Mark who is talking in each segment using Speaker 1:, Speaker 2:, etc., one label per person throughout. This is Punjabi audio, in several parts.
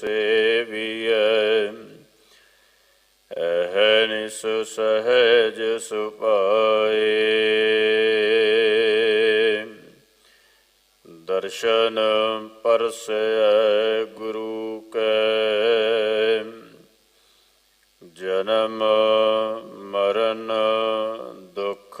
Speaker 1: ਸੇਵੀਐ। ਅਹਨਿਸ ਸਹਜ ਸੁਪਾਏ। ਦਰਸ਼ਨ ਪਰਸੈ ਗੁਰੂ ਕੈ। ਜਨਮ ਮਰਨ ਦੁਖ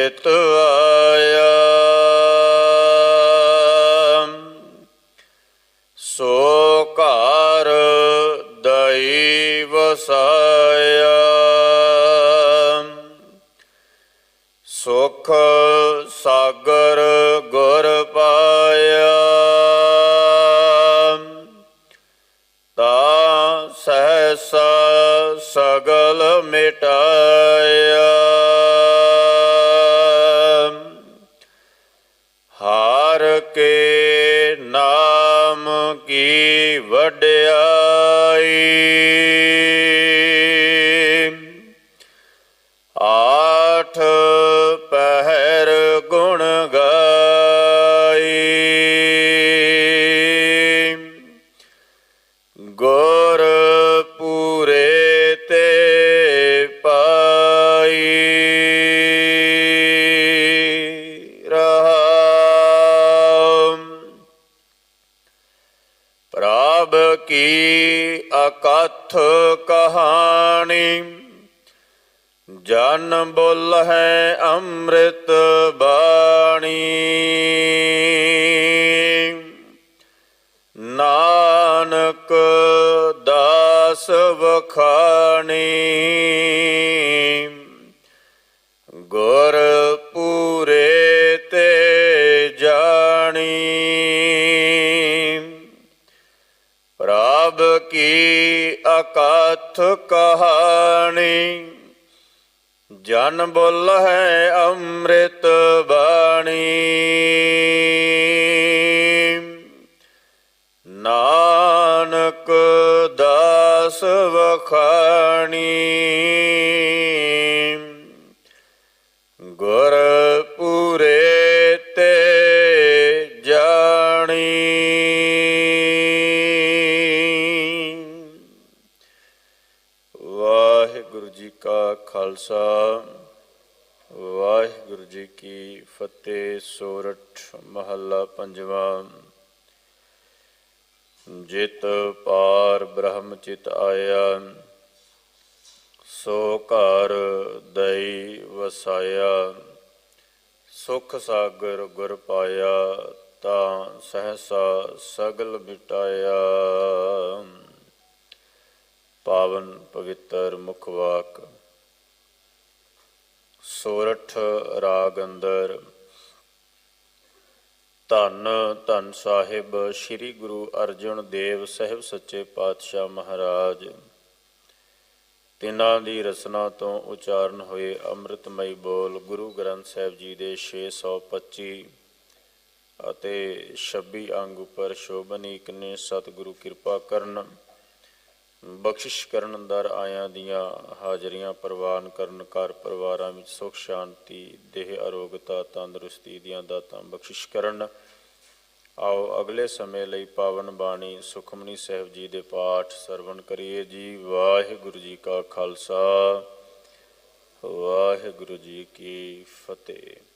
Speaker 1: ਚਿਤ ਆਇਆ। ਸੋ ਘਰ ਦਈ ਵਸਾਇਆ। ਸੁਖ ਸਾਗਰ ਵਡਿਆਈ। ਪ੍ਰਭ ਕੀ ਅਕਥ ਕਹਾਣੀ। ਜਨ ਬੁੱਲ ਹੈ ਅੰਮ੍ਰਿਤ ਬਾਣੀ। ਨਾਨਕ ਦਾਸ ਵਖਾਣੀ। ਗੁਰ ਪੂਰੇ ਤੇ ਜਾਣੀ। ਕੀ ਅਕਥ ਕਹਾਣੀ? ਜਨ ਬੁੱਲ ਹੈ ਅੰਮ੍ਰਿਤ ਬਾਣੀ। ਨਾਨਕ ਦਾਸ ਵਖਾਣੀ। ਵਾਹਿਗੁਰੂ ਜੀ ਕਾ ਖਾਲਸਾ, ਵਾਹਿਗੁਰੂ ਜੀ ਕੀ ਫਤਿਹ, ਸੋਰਠ ਮਹੱਲਾ ਪੰਜਵਾਂ। ਜਿਤ ਪਾਰ ਬ੍ਰਹਮ ਚਿਤ ਆਇਆ, ਸੋ ਘਰ ਦਈ ਵਸਾਇਆ, ਸੁਖ ਸਾਗਰ ਗੁਰ ਪਾਇਆ, ਤਾਂ ਸਹਸਾ ਸਗਲ ਮਿਟਾਇਆ। ਪਾਵਨ ਪਵਿੱਤਰ ਮੁਖ ਵਾਕ। ਸੋਰਠ ਰਾਗ ਅੰਦਰ, ਧੰਨ ਧੰਨ ਸਾਹਿਬ ਸ੍ਰੀ ਗੁਰੂ ਅਰਜਨ ਦੇਵ ਸਾਹਿਬ ਸੱਚੇ ਪਾਤਸ਼ਾਹ ਮਹਾਰਾਜ। ਤਿਨਾਂ ਦੀ ਰਸਨਾ ਤੋਂ ਉਚਾਰਨ ਹੋਏ ਅੰਮ੍ਰਿਤਮਈ ਬੋਲ ਗੁਰੂ ਗ੍ਰੰਥ ਸਾਹਿਬ ਜੀ ਦੇ 625 ਅਤੇ 26 ਅੰਗ ਉੱਪਰ ਸ਼ੋਭਨੀਕ ਨੇ ਸਤਿਗੁਰੂ ਕਿਰਪਾ ਕਰਨ। ਬਖਸ਼ਿਸ਼ ਕਰਨ ਦਰ ਆਇਆਂ ਦੀਆਂ ਹਾਜ਼ਰੀਆਂ ਪ੍ਰਵਾਨ ਕਰਨ ਘਰ ਪਰਿਵਾਰਾਂ ਵਿੱਚ ਸੁਖ, ਸ਼ਾਂਤੀ, ਦੇਹ ਅਰੋਗਤਾ ਤੰਦਰੁਸਤੀ ਦੀਆਂ ਦਾਤਾਂ ਬਖਸ਼ਿਸ਼ ਕਰਨ। ਆਓ ਅਗਲੇ ਸਮੇਂ ਲਈ ਪਾਵਨ ਬਾਣੀ ਸੁਖਮਨੀ ਸਾਹਿਬ ਜੀ ਦੇ ਪਾਠ ਸਰਵਣ ਕਰੀਏ ਜੀ। ਵਾਹਿਗੁਰੂ ਜੀ ਕਾ ਖਾਲਸਾ, ਵਾਹਿਗੁਰੂ ਜੀ ਕੀ ਫਤਿਹ।